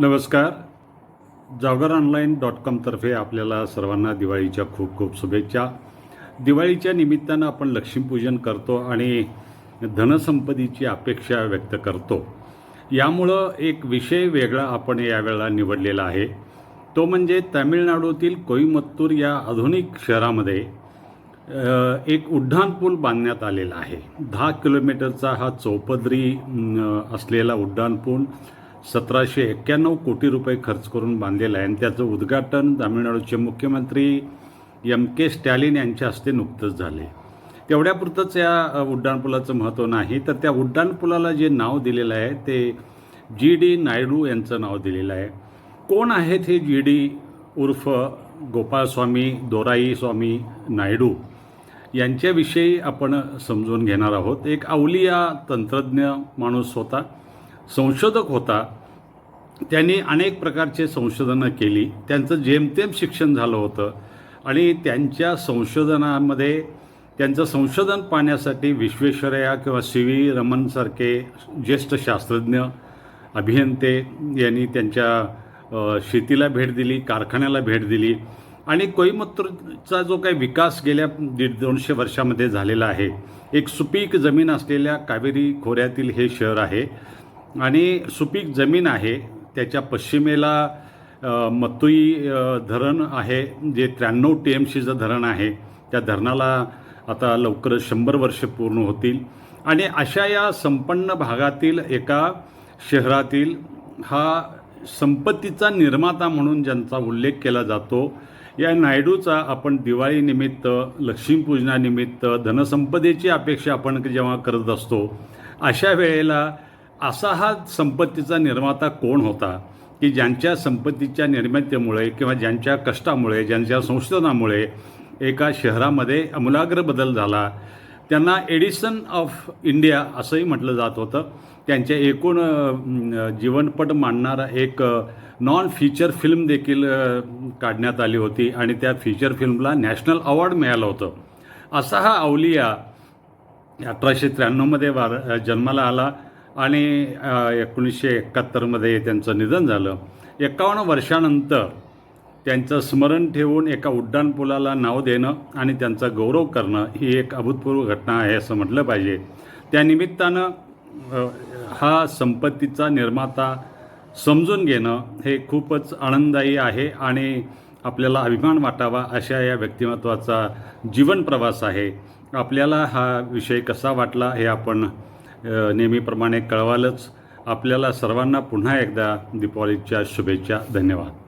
नमस्कार. जागर online dot कॉमतर्फे आपल्याला सर्वांना दिवाळीच्या खूप खूप शुभेच्छा. दिवाळीच्या निमित्तानं आपण लक्ष्मीपूजन करतो आणि धनसंपत्तीची अपेक्षा व्यक्त करतो. यामुळं एक विषय वेगळा आपण यावेळेला निवडलेला आहे. तो म्हणजे तामिळनाडूतील कोईमत्तूर या आधुनिक शहरामध्ये एक उड्डाणपूल बांधण्यात आलेला आहे. दहा किलोमीटरचा हा चौपदरी असलेला उड्डाणपूल सतराशे एक्क्याण्णव कोटी रुपये खर्च करून बांधलेलं आहे. आणि त्याचं उद्घाटन तामिळनाडूचे मुख्यमंत्री एम के स्टॅलिन यांच्या हस्ते नुकतंच झाले. तेवढ्यापुरतंच या उड्डाणपुलाचं महत्त्व नाही तर त्या उड्डाणपुलाला जे नाव दिलेलं आहे ते जी डी नायडू यांचं नाव दिलेलं आहे. कोण आहेत हे जी डी उर्फ गोपाळस्वामी दोराई स्वामी नायडू? यांच्याविषयी आपण समजून घेणार आहोत. एक अवलिया तंत्रज्ञ माणूस होता. संशोधक होता. त्यांनी अनेक प्रकारचे संशोधनं केली. त्यांचं जेमतेम शिक्षण झालं होतं. आणि त्यांच्या संशोधनामध्ये त्यांचं संशोधन पाहण्यासाठी विश्वेश्वरया किंवा सी व्ही रमनसारखे ज्येष्ठ शास्त्रज्ञ अभियंते यांनी त्यांच्या शेतीला भेट दिली कारखान्याला भेट दिली. आणि कोईमत्तूरचा जो काही विकास गेल्या दीड दोनशे वर्षामध्ये झालेला आहे एक सुपीक जमीन असलेल्या कावेरी खोऱ्यातील हे शहर आहे. आणि सुपीक जमीन आहे त्याच्या पश्चिमेला मत्तुई धरण आहे जे त्र्याण्णव टी एम सीचं धरण आहे. त्या धरणाला आता लवकरच शंभर वर्ष पूर्ण होतील. आणि अशा या संपन्न भागातील एका शहरातील हा संपत्तीचा निर्माता म्हणून ज्यांचा उल्लेख केला जातो या नायडूचा आपण दिवाळीनिमित्त लक्ष्मीपूजनानिमित्त धनसंपदेची अपेक्षा आपण जेव्हा करत असतो अशा वेळेला असा हा संपत्तीचा निर्माता कोण होता की ज्यांच्या संपत्तीच्या निर्मितीमुळे किंवा ज्यांच्या कष्टामुळे ज्यांच्या संशोधनामुळे एका शहरामध्ये अमूलाग्र बदल झाला? त्यांना एडिसन ऑफ इंडिया असंही म्हटलं जात होतं. त्यांच्या एकूण जीवनपट मांडणारा एक नॉन फीचर फिल्म देखील काढण्यात आली होती आणि त्या फीचर फिल्मला नॅशनल अवॉर्ड मिळालं होतं. असा हा अवलिया अठराशे त्र्याण्णवमध्ये वार जन्माला आला. आणि एकोणीसशे एकाहत्तरमध्ये त्यांचं निधन झालं. एकावन्न वर्षानंतर त्यांचं स्मरण ठेवून एका उड्डाणपुलाला नाव देणं आणि त्यांचा गौरव करणं ही एक अभूतपूर्व घटना आहे असं म्हटलं पाहिजे. त्यानिमित्तानं हा संपत्तीचा निर्माता समजून घेणं हे खूपच आनंददायी आहे आणि आपल्याला अभिमान वाटावा अशा या व्यक्तिमत्वाचा जीवन प्रवास आहे. आपल्याला हा विषय कसा वाटला हे आपण नेहमीप्रमाणे कळवालच. आपल्याला सर्वांना पुन्हा एकदा दीपावलीच्या शुभेच्छा. धन्यवाद.